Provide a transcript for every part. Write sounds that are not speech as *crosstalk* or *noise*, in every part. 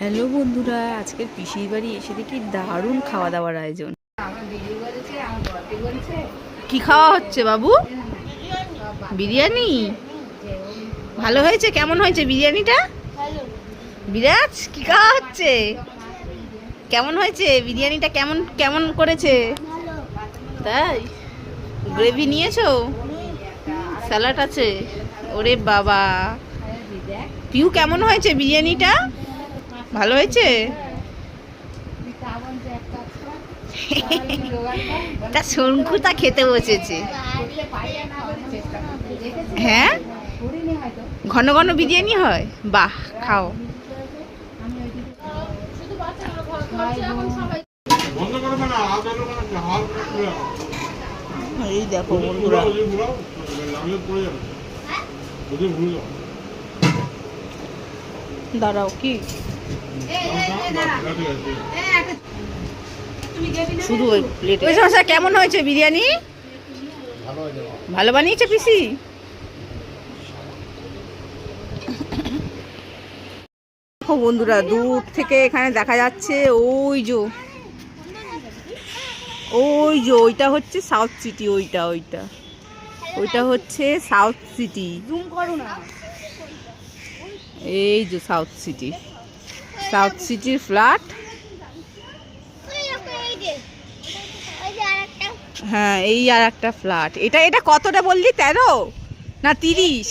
Hello বন্ধুরা আজকের পিসির বাড়ি এসে দেখি দারুণ খাওয়া দাওয়ার আয়োজন। কি খাওয়া হচ্ছে বাবু? বিরিয়ানি? ভালো হয়েছে? কেমন হয়েছে বিরিয়ানিটা? বিরাজ কি খাওয়া হচ্ছে? কেমন হয়েছে? বিরিয়ানিটা কেমন কেমন করেছে? তাই? গ্রেভি নিয়েছো? স্যালাড আছে? ওরে বাবা। পিউ কেমন হয়েছে বিরিয়ানিটা? ভালো হয়েছে? *laughs* তা শঙ্কুতা খেতে বসেছে। হ্যাঁ? ঘন ঘন বিরিয়ানি হয়? বাহ খাও। এই দেখো। দাঁড়াও কি? শুধু ওই প্লেটে কেমন হয়েছে বিরিয়ানি? ভালো বানিয়েছে পিসি? বন্ধুরা দূর থেকে এখানে দেখা যাচ্ছে ওই যে ওই যে ওইটা হচ্ছে সাউথ সিটি ওইটা ওইটা। ওইটা হচ্ছে সাউথ সিটি এই যে সাউথ সিটি সাউথ সিটির ফ্ল্যাট। হ্যাঁ এই আর একটা ফ্ল্যাট। এটা এটা কতটা বললি? তেরো? না তিরিশ?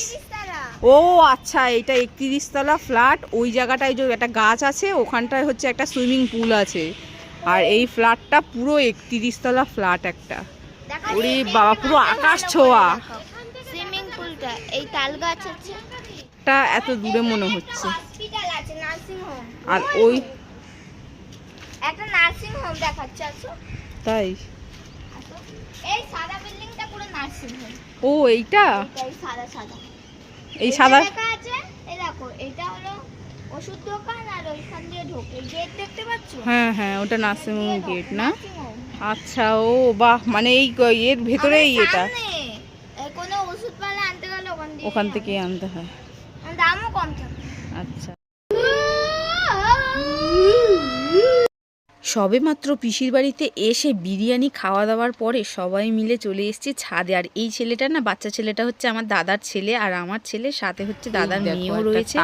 ও আচ্ছা এটা একত্রিশ তলা ফ্ল্যাট। ওই জায়গাটায় যে একটা গাছ আছে ওখানটায় হচ্ছে একটা সুইমিং পুল আছে। আর এই ফ্ল্যাটটা পুরো একত্রিশ তলা ফ্ল্যাট একটা। ওরে বাবা পুরো আকাশ ছোঁয়া। সুইমিং পুলটা এই তাল গাছ আছে। এত দূরে মনে হচ্ছে। নার্সিং হোম আর ওই একটা নার্সিং হোম দেখাচ্ছে আসো। তাই? এই সাদা বিল্ডিংটা পুরো নার্সিং হোম ও এইটা? এই সাদা সাদা। এই সাদা লেখা আছে এই দেখো এটা হলো ওষুধ দোকান আর ওইখান দিয়ে ঢোকে। গেট দেখতে পাচ্ছো? হ্যাঁ হ্যাঁ ওটা নার্সিং হোম গেট না। আচ্চ্ছা ও বাহ মানে এই এর ভেতরেই এটা। কোনো ওষুধ পালা আনতে গেলে ওখান থেকে আনতে হয়। দামও কম থাকে। আচ্ছা। সবে মাত্র পিসির বাড়িতে এসে বিরিয়ানি খাওয়া দাওয়ার পরে সবাই মিলে চলে এসেছি ছাদে। আর এই ছেলেটা না বাচ্চা ছেলেটা হচ্ছে আমার দাদার ছেলে আর আমার ছেলে সাথে হচ্ছে দাদার মেয়েও রয়েছে।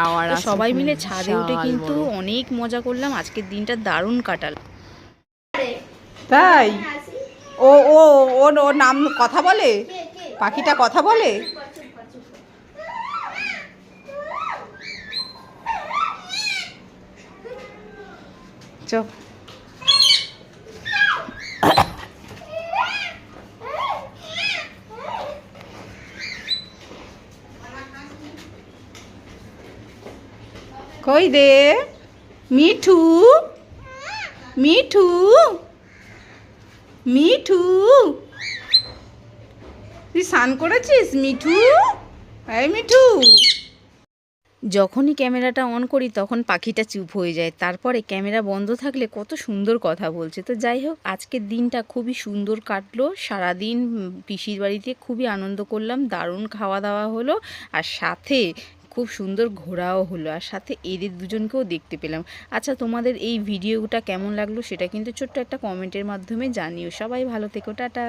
সবাই মিলে ছাদে উঠে কিন্তু অনেক মজা করলাম। আজকের দিনটা দারুণ কাটাল তাই? ও ও ওর ওর নাম কথা বলে? পাখিটা কথা বলে? চ। কই দে মিঠু? মিঠু? মিঠু? তুই স্নান করেছিস, মিঠু? এই মিঠু। যখনই ক্যামেরাটা অন করি, তখন পাখিটা চুপ হয়ে যায়। তারপরে ক্যামেরা বন্ধ থাকলে কত সুন্দর কথা বলছে। তো যাই হোক, আজকের দিনটা খুবই সুন্দর কাটলো। সারাদিন পিসির বাড়িতে খুবই আনন্দ করলাম, দারুণ খাওয়া দাওয়া হলো। আর সাথে খুব সুন্দর ঘোরাও হলো আর সাথে এদের দুজনকেও দেখতে পেলাম। আচ্ছা তোমাদের এই ভিডিওটা কেমন লাগল সেটা কিন্তু ছোট্ট একটা কমেন্টের মাধ্যমে জানিও। সবাই ভালো থেকো, টাটা।